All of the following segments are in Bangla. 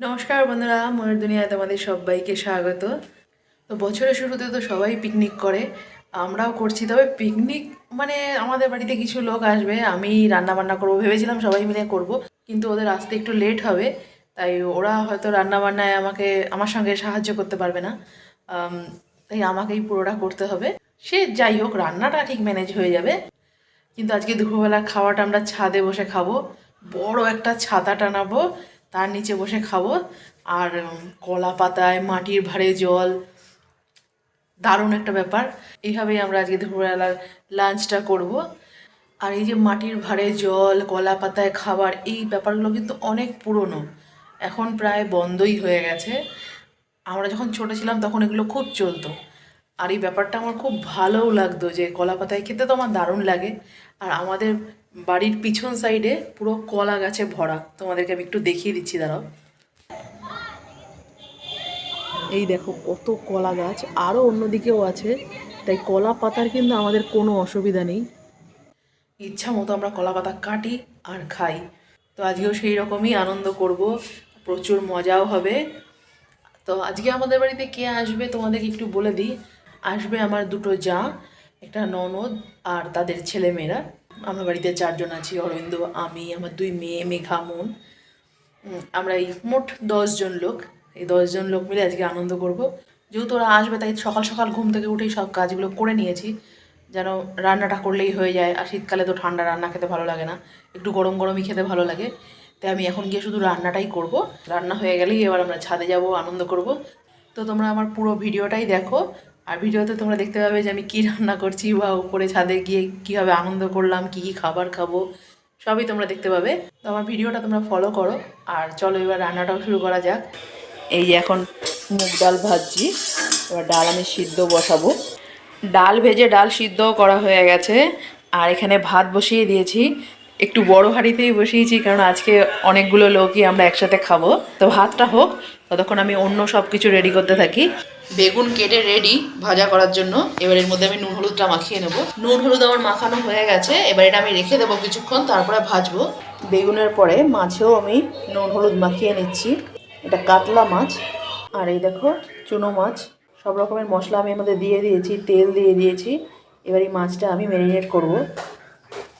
নমস্কার বন্ধুরা, ময়ূর দুনিয়ায় তোমাদের সবাইকে স্বাগত। তো বছরের শুরুতে তো সবাই পিকনিক করে, আমরাও করছি, তবে পিকনিক মানে আমাদের বাড়িতে কিছু লোক আসবে, আমি রান্না বান্না করব, ভেবেছিলাম সবাই মিলে করব, কিন্তু ওদের আসতে একটু লেট হবে, তাই ওরা হয়তো রান্না বান্নায় আমাকে, আমার সঙ্গে সাহায্য করতে পারবে না। তাই আমাকেই পুরোটা করতে হবে। সে যাই হোক, রান্নাটা ঠিক ম্যানেজ হয়ে যাবে। কিন্তু আজকে দুপুরবেলা খাওয়াটা আমরা ছাদে বসে খাব, বড় একটা ছাতা টানাবো তার নিচে বসে খাব। আর কলা পাতায়, মাটির ভারে জল, দারুণ একটা ব্যাপার। এইভাবেই আমরা আজকে দুপুরবেলার লাঞ্চটা করব। আর এই যে মাটির ভারে জল, কলা পাতায় খাবার, এই ব্যাপারগুলো কিন্তু অনেক পুরনো। এখন প্রায় বন্ধই হয়ে গেছে। আমরা যখন ছোট ছিলাম তখন এগুলো খুব চলতো। আর এই ব্যাপারটা আমার খুব ভালোও লাগতো যে কলা পাতায় খেতে তো আমার দারুণ লাগে। আর আমাদের বাড়ির পিছন সাইডে পুরো কলা গাছে ভরা। তোমাদেরকে আমি একটু দেখিয়ে দিচ্ছি, দাঁড়াও। এই দেখো কত কলা গাছ আরও অন্যদিকেও আছে। তাই কলা পাতার কিন্তু আমাদের কোনো অসুবিধা নেই। ইচ্ছা মতো আমরা কলা পাতা কাটি আর খাই। তো আজকেও সেই রকমই আনন্দ করব, প্রচুর মজাও হবে। তো আজকে আমাদের বাড়িতে কে আসবে তোমাদেরকে একটু বলে দিই। আসবে আমার দুটো যা, একটা ননদ আর তাদের ছেলে মেয়েরা আমার বাড়িতে চারজন আছি, অরবিন্দ, আমি, আমার দুই মেয়ে, মেঘা, মন। আমরা এই মোট দশজন লোক। এই দশজন লোক মিলে আজকে আনন্দ করব। যেহেতু ওরা আসবে, তাই সকাল সকাল ঘুম থেকে উঠেই সব কাজগুলো করে নিয়েছি। যেন রান্নাটা করলেই হয়ে যায়। আর শীতকালে তো ঠান্ডা, রান্না খেতে ভালো লাগে না। একটু গরম গরমই খেতে ভালো লাগে। তাই আমি এখন গিয়ে শুধু রান্নাটাই করব। রান্না হয়ে গেলেই এবার আমরা ছাদে যাব, আনন্দ করব। তো তোমরা আমার পুরো ভিডিওটাই দেখো। আর ভিডিওতে তোমরা দেখতে পাবে যে আমি কি রান্না করছি বা উপরে ছাদে গিয়ে কীভাবে আনন্দ করলাম, কি কি খাবার খাব, সবই তোমরা দেখতে পাবে। তো আমার ভিডিওটা তোমরা ফলো করো। আর চলো এবার রান্নাটাও শুরু করা যাক। এই যে এখন মুগ ডাল ভাজছি। এবার ডাল আমি সিদ্ধ বসাবো। ডাল ভেজে ডাল সিদ্ধও করা হয়ে গেছে। আর এখানে ভাত বসিয়ে দিয়েছি। একটু বড় হাঁড়িতেই বসিয়েছি, কারণ আজকে অনেকগুলো লোকই আমরা একসাথে খাব। তো ভাতটা হোক, ততক্ষণ আমি অন্য সব কিছু রেডি করতে থাকি। বেগুন কেটে রেডি ভাজা করার জন্য। এবার এর মধ্যে আমি নুন হলুদটা মাখিয়ে নেব। নুন হলুদ আমার মাখানো হয়ে গেছে। এবার এটা আমি রেখে দেবো কিছুক্ষণ, তারপরে ভাজবো। বেগুনের পরে মাছেও আমি নুন হলুদ মাখিয়ে নিচ্ছি। এটা কাতলা মাছ। আর এই দেখো, চুনো মাছ। সব রকমের মশলা আমি এর মধ্যে দিয়ে দিয়েছি, তেল দিয়ে দিয়েছি। এবার এই মাছটা আমি ম্যারিনেট করব।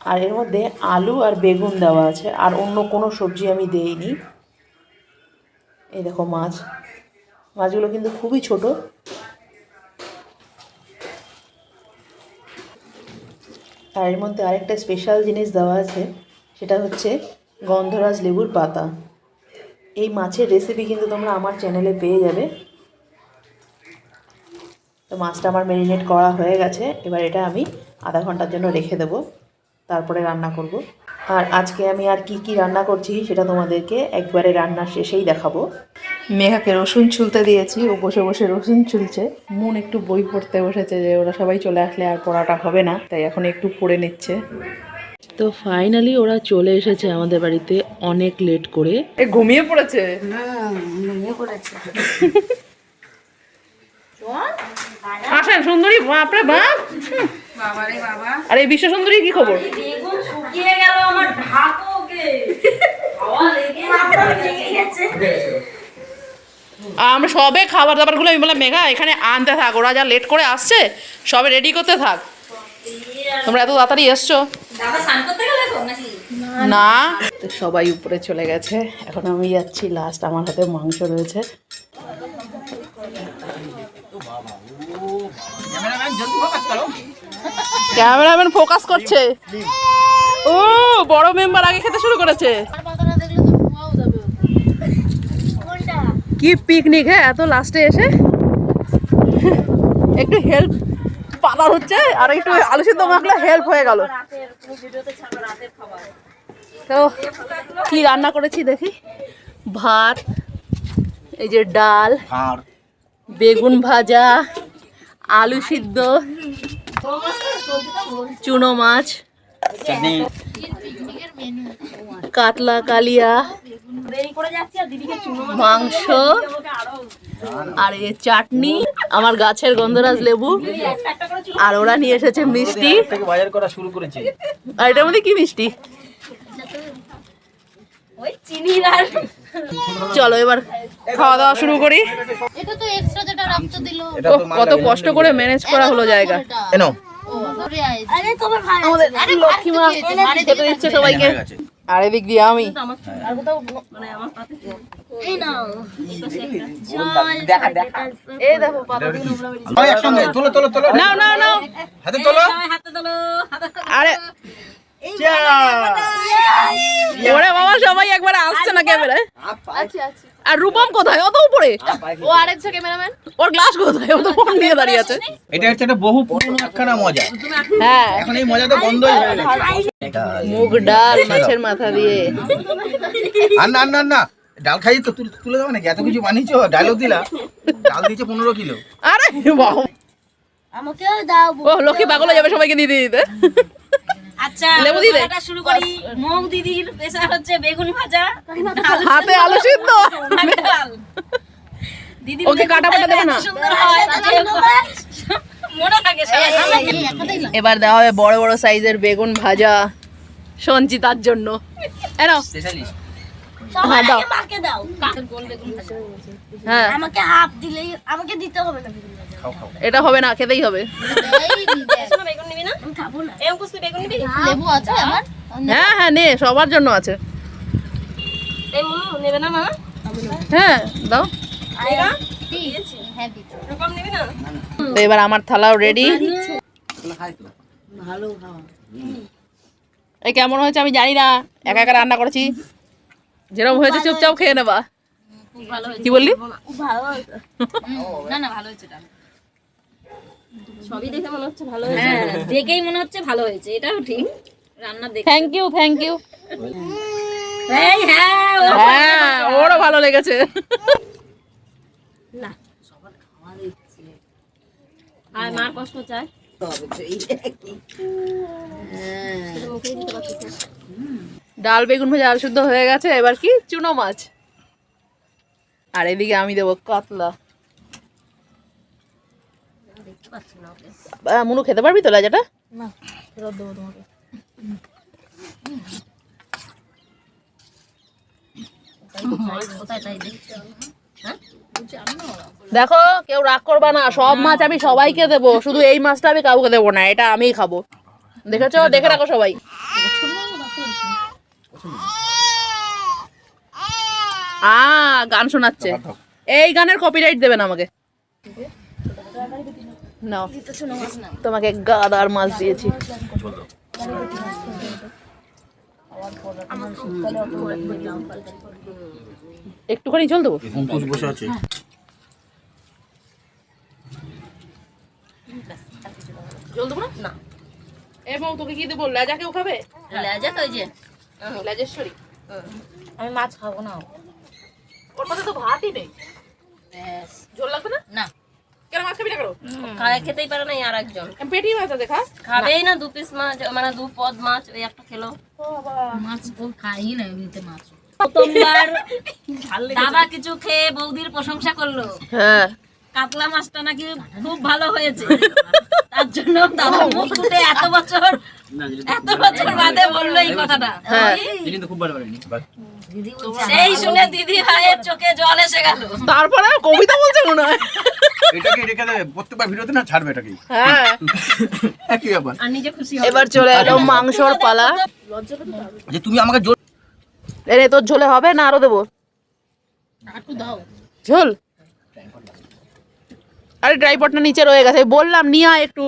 আর এর মধ্যে আলু আর বেগুন দেওয়া আছে। আর অন্য কোনো সবজি আমি দেইনি। এই দেখো মাছ। মাছগুলো কিন্তু খুবই ছোট। আর এর মধ্যে আরেকটা স্পেশাল জিনিস দেওয়া আছে, সেটা হচ্ছে গন্ধরাজ লেবুর পাতা। এই মাছের রেসিপি কিন্তু তোমরা আমার চ্যানেলে পেয়ে যাবে। তো মাছটা আমার ম্যারিনেট করা হয়ে গেছে, এবার এটা আমি আধা ঘণ্টার জন্য রেখে দেবো, তারপরে রান্না করব। আর আজকে আমি আর কি কি রান্না করছি, সেটা তোমাদেরকে একবারে রান্নার শেষেই দেখাবো। মেঘাকে রসুন ছুলতে দিয়েছি ও বসে বসে রসুন ছুলছে। মন একটু বই পড়তে বসেছে যে ওরা সবাই চলে আসলে আর পড়াটা হবে না তাই এখন একটু পড়ে নিচ্ছে। তো ফাইনালি ওরা চলে এসেছে আমাদের বাড়িতে অনেক লেট করে। এ ঘুমিয়ে পড়েছে? আসেন সুন্দরী বাপরে বাপ। আর এই বিশ্ব সুন্দরী কি খবর? শুকিয়ে গেল আমার ঢাকো ওকে হাওয়া লেগে মাথা লেগে গেছে আমরা সবে খাবার দাবারগুলো আমি বললাম মেঘা এখানে আনতে থাক ওরা যা লেট করে আসছে সবে রেডি করতে থাক। তোমরা এত তাড়াতাড়ি এসছো? না। তো সবাই উপরে চলে গেছে। এখন আমি যাচ্ছি লাস্ট আমার হাতে মাংস রয়েছে। ক্যামেরাম্যান ফোকাস করছে। ও বড় মেম্বার আগে খেতে শুরু করেছে। কি পিকনিক হ্যাঁ? এত লাস্টে এসে? একটু হেল্প পালার হচ্ছে আর একটু আলু সিদ্ধ মাখলে হেল্প হয়ে গেল। তো কি রান্না করেছি দেখি? ভাত এই যে ডাল বেগুন ভাজা আলু সিদ্ধ চুনো মাছ কাতলা কালিয়া দেরি করে যাচ্ছি আর দিদিকে চুনো মাংস আর এই চাটনি আমার গাছের গন্ধরাজ লেবু আর ওরা নিয়ে এসেছে মিষ্টি। বাজার করা শুরু করেছে। আর এটার মধ্যে কি মিষ্টি? ওই চিনির আর চলো এবার খাওয়া দাওয়া শুরু করি। এটা তো এক্সট্রা যেটা রাখতে দিল। এটা ওহ, তো মাল কত কষ্ট করে ম্যানেজ করা হলো জায়গা। এনো আরে তোমার ভাই আমাদের লক্ষ্মী মা খেতে দিচ্ছে সবাইকে। আর এদিক দিয়ে আমি। মানে আমার পাতে এই নাও। দেখা দেখা। এই দেখো সবাই একসঙ্গে তোলো তোলো তোলো। নাও নাও নাও। হাতে তোলো। সবাই হাতে তোলো হাতে তোলো। আরে বাবা সবাই একবার আসছে না ক্যামেরায়। আর রূপম কোথায়? ও তো উপরে ও আরেকটা ক্যামেরাম্যান? ওর গ্লাস কোথায়? ও তো ফোন দিয়ে দাঁড়িয়ে আছে। এটা হচ্ছে একটা বহু পুরনো একখানা মজা। হ্যাঁ। এখন এই মজা তো বন্ধই হয়ে গেছে। মুগ ডাল মাছের মাথা দিয়ে। আর না না না। ডাল খাই তো তুলে তুলে দেবো নাকি? এত কিছু বানিয়েছো? ডালও দিলা। ডাল দিয়েছে পনেরো কিলো। আরে বাবা। আমাকেও দাও ও লক্ষ্মী পাগল হয়ে যাবে সবাইকে দিতে দিতে। আচ্ছা লেবু দিয়ে শুরু করি। মুগ দিদির স্পেশাল হচ্ছে বেগুন ভাজা হাতে আলু সিদ্ধ। দিদি ওকে কাটা বাটা দেবে না। সুন্দর হয় মনে থাকে এবার দেওয়া হবে বড় বড় সাইজের বেগুন ভাজা সঞ্চিতার জন্য। হ্যাঁ দাও। হ্যাঁ। আমাকে হাফ দিলেই আমাকে দিতে হবে না খাও খাও। এটা হবে না খেতেই হবে। না? আমি খাব না। এরকম কুস্তি বেগুন নিবি? লেবু আছে আমার? হ্যাঁ হ্যাঁ নে সবার জন্য আছে। এই মু নেবে না মা? হ্যাঁ দাও। আইরা হ্যাঁ দিচ্ছি। রকম নিবি না? তো এবার আমার থালাও রেডি এই কেমন হয়েছে আমি জানি না। একা একা রান্না করেছি। যেরকম হয়েছে চুপচাপ খেয়ে নেবা। কি বললি? না না ভালো হয়েছে সবই দেখে মনে হচ্ছে ভালো হয়েছে। দেখেই মনে হচ্ছে ভালো হয়েছে এটাও ঠিক। রান্না দেখে। থ্যাংক ইউ থ্যাংক ইউ এই হ্যাঁ হ্যাঁ ওরও ভালো লেগেছে। না সবার খাওয়া দিচ্ছে। আর মার কষ্ট চায়? পারছিস না। ডাল বেগুন ভাজা আলু শুদ্ধ হয়ে গেছে এবার কি? চুনো মাছ। আর এদিকে আমি দেবো কাতলা দেখতে পাচ্ছি না ওকে আহ, মুনু খেতে পারবি তো লাজাটা? হ্যাঁ দেখো কেউ রাগ করবা না সব মাছ আমি সবাইকে দেবো শুধু এই মাছটা আমি কাউকে দেবো না এটা আমিই খাব। দেখেছ? দেখে রাখো সবাই। আ গান শোনাচ্ছে। এই গানের কপিরাইট দেবেন আমাকে। নাও। তোমাকে গাদার মাছ দিয়েছি। একটুখানি জল দেবো? বসে আছে। জল দেবো না? না। এবং তোকে কি দেবো? লেজা কেউ খাবে? লেজা তো ওই যে। লেজেশ্বরী আমি মাছ খাব না। ওর পাশে তো ভাতই নেই। ঝোল লাগবে না? না। কেন মাছ খাবি না কেন? খায় খেতেই পারে না আর একজন পেটি মাছ আছে খা। খাবেই না দু পিস মাছ মানে দু পদ মাছ ওই একটা খেলো। মাছ ও খাই না এমনিতে মাছ। প্রথমবার দাদা কিছু খেয়ে বৌদির প্রশংসা করল। হ্যাঁ। কাতলা মাছটা নাকি খুব ভালো হয়েছে। তার জন্য দাদা মুখ ফুটে এত বছর এত বছর বাদে বলল এই কথাটা। হ্যাঁ। সেই শুনে দিদি ভাইয়ের চোখে জল এসে গেল। তারপরে কবিতা বলছে মনে হয়। এটাকে রেখে দেবে প্রত্যেকবার ভিডিওতে না ছাড়বে এটাকে হ্যাঁ। একই ব্যাপার। আর নিজে খুশি হবে এবার চলে এলো মাংসর পালা। যে তুমি আমাকে জোর রে তোর ঝোলে হবে না আরও দেবো? ঝোল? আরে ড্রাইপটটা নিচে রয়ে গেছে বললাম নিয়ে আয় একটু।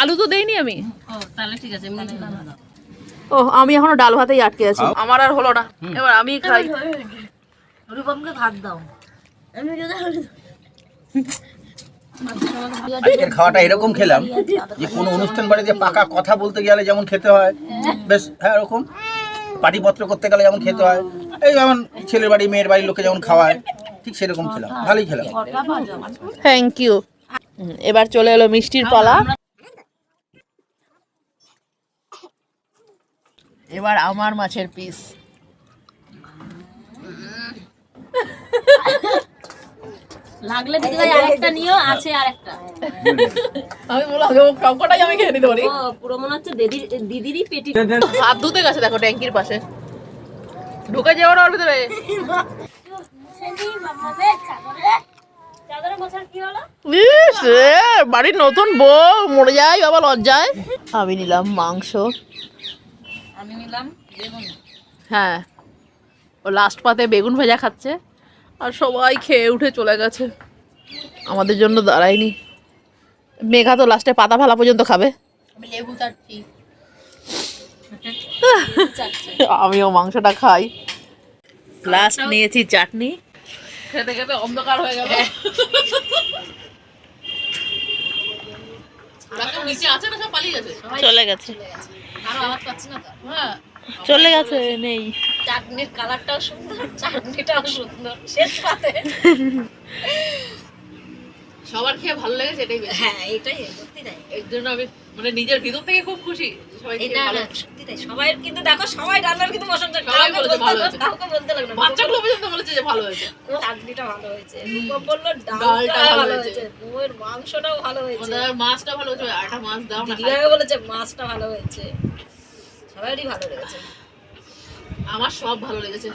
আলু তো। দেইনি আমি। ও তাহলে ঠিক আছে। ও আমি এখনও ডাল ভাতেই আটকে আছি। আমার আর হলো না। এবার আমি খাই। রূপমকে ভাত দাও। আমি আজকের খাওয়াটা এরকম খেলাম যে কোনো অনুষ্ঠান বাড়িতে পাকা কথা বলতে গেলে যেমন খেতে হয় বেশ হ্যাঁ এরকম। পাটিপত্র করতে গেলে যেমন খেতে হয়। এই যেমন ছেলের বাড়ি মেয়ের বাড়ির লোকে যেমন খাওয়ায় ঠিক সেরকম খেলাম। ভালোই খেলাম। থ্যাংক ইউ এবার চলে এলো মিষ্টির পালা। এবার আমার মাছের পিস লাগলে দিদি ভাই আরেকটা নিও আছে আরেকটা। আমি বললাম কাউকটাই আমি খেয়ে পারি? পুরো মনে হচ্ছে দিদির দিদিরই পেটি। হাত ধুতে গেছে দেখো ট্যাঙ্কির পাশে। ঢুকে যাওয়ার ওর ভিতরে বাড়ির নতুন বউ মরে যায় বাবা লজ্জায়। আমি নিলাম মাংস। আমি নিলাম বেগুন। হ্যাঁ। ও লাস্ট পাতে বেগুন ভাজা খাচ্ছে আর সবাই খেয়ে উঠে চলে গেছে। আমাদের জন্য দাঁড়ায়নি। মেঘা তো লাস্টে পাতা ফালা পর্যন্ত খাবে। লেবু চাটছি। আমিও মাংসটা খাই। লাস্ট নিয়েছি চাটনি। খেতে খেতে অন্ধকার হয়ে গেল নিচে আছে না সব পালিয়ে গেছে চলে গেছে। হ্যাঁ। চলে গেছে নেই। চাটনির কালারটাও সুন্দর চাটনিটাও সুন্দর। শেষ পাতে। সবার খেয়ে ভালো লেগেছে এটাই হ্যাঁ এটাই সত্যি তাই। এর জন্য আমি মানে নিজের ভিতর থেকে খুব খুশি সবাই ভালো সত্যি তাই। সবাই কিন্তু দেখো সবাই রান্নার কিন্তু প্রশংসা সবাই বলেছে ভালো হয়েছে। কাউকে বলতে লাগল বাচ্চাগুলো পর্যন্ত বলেছে যে ভালো হয়েছে। চাটনিটা ভালো হয়েছে। রূপম বলল ডালটা ডালটা ভালো হয়েছে। বউয়ের মাংসটাও ভালো হয়েছে। মাছটা ভালো হয়েছে। আটা মাছ দাও না বলেছে মাছটা ভালো হয়েছে। ভালো লেগেছে। আমার সব ভালো লেগেছে।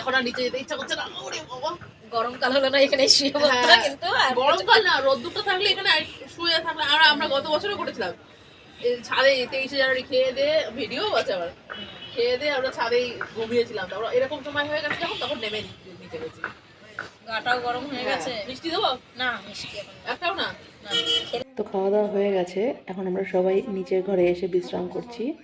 এখন আর নিচে যেতে ইচ্ছা করছে না। ওরে বাবা। গরমকাল হলো না এখানে শুয়ে হ্যাঁ, কিন্তু গরমকাল না রোদ্দুরটা থাকলে এখানে শুয়ে থাকলে আর আমরা গত বছরও করেছিলাম। এই ছাদে তেইশে জানুয়ারি খেয়ে দিয়ে ভিডিও আছে খেয়ে দিয়ে আমরা ছাদেই ঘুমিয়েছিলাম। তারপর এরকম সময় হয়ে গেছে যখন তখন নেমে নিচে গেছি। গাটাও গরম হয়ে গেছে। মিষ্টি দেবো? না মিষ্টি একটাও না? তো খাওয়া দাওয়া হয়ে গেছে। এখন আমরা সবাই নিচের ঘরে এসে বিশ্রাম করছি।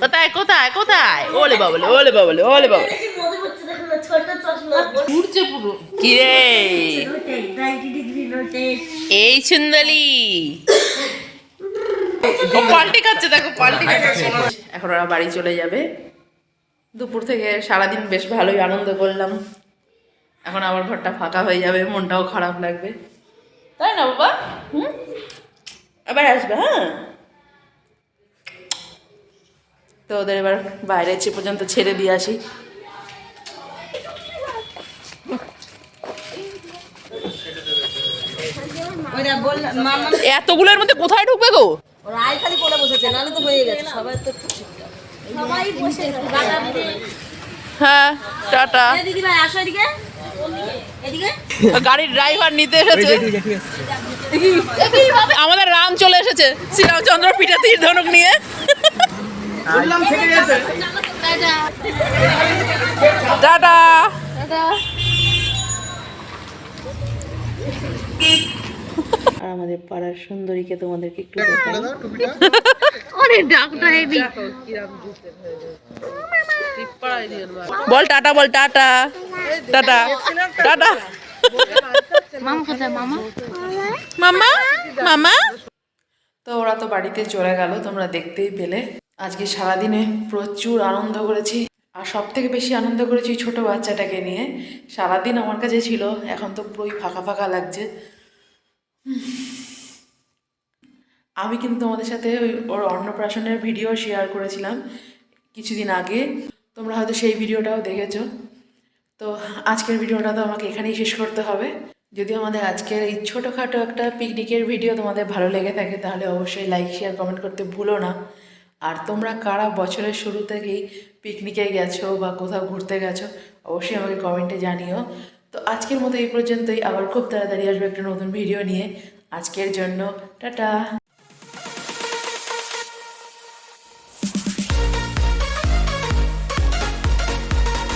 কোথায় কোথায় কোথায়? ওলে বাবলে ওলে বাবলে ওলে বাবলে। ঘুরছে পুরো কি এই সুন্দরী। পাল্টি খাচ্ছে দেখো পাল্টি খাচ্ছে। এখন ওরা বাড়ি চলে যাবে। দুপুর থেকে সারাদিন বেশ ভালোই আনন্দ করলাম। এখন আবার ঘরটা ফাঁকা হয়ে যাবে মনটাও খারাপ লাগবে। তাই না বাবা? হুম? আবার আসবে হ্যাঁ? তো ওদের এবার বাইরে সে পর্যন্ত ছেড়ে দিয়ে আসি। এতগুলোর মধ্যে কোথায় ঢুকবে গো? ওরা খালি পড়ে বসেছে নাহলে তো হয়ে গেছে সবাই তো সবাই বসে হ্যাঁ। টাটা। দিদি ভাই আসো এদিকে। এদিকে? গাড়ির ড্রাইভার নিতে এসেছে। আমাদের রাম চলে এসেছে শ্রীরামচন্দ্র পিঠে তীর ধনুক নিয়ে। টাটা। আর আমাদের পাড়ার সুন্দরীকে তোমাদেরকে একটু বল টাটা বল টাটা। Tata tata. মামা? মামা মামা। তো ওরা তো বাড়িতে চলে গেল তোমরা দেখতেই পেলে। আজকে সারাদিনে প্রচুর আনন্দ করেছি। আর সব থেকে বেশি আনন্দ করেছি ছোট বাচ্চাটাকে নিয়ে। সারাদিন আমার কাছে ছিল, এখন তো পুরোই ফাঁকা ফাঁকা লাগছে। আমি কিন্তু তোমাদের সাথে ওই ওর অন্নপ্রাশনের ভিডিও শেয়ার করেছিলাম কিছুদিন আগে। তোমরা হয়তো সেই ভিডিওটাও দেখেছ। তো আজকের ভিডিওটা তো আমাকে এখানেই শেষ করতে হবে। যদি আমাদের আজকের এই ছোটোখাটো একটা পিকনিকের ভিডিও তোমাদের ভালো লেগে থাকে, তাহলে অবশ্যই লাইক শেয়ার কমেন্ট করতে ভুলো না। আর তোমরা কারা বছরের শুরু থেকেই পিকনিকে গেছো বা কোথাও ঘুরতে গেছো, অবশ্যই আমাকে কমেন্টে জানিও। তো আজকের মতো এই পর্যন্তই, আবার খুব তাড়াতাড়ি আসবে একটা নতুন ভিডিও নিয়ে। আজকের জন্য, টাটা!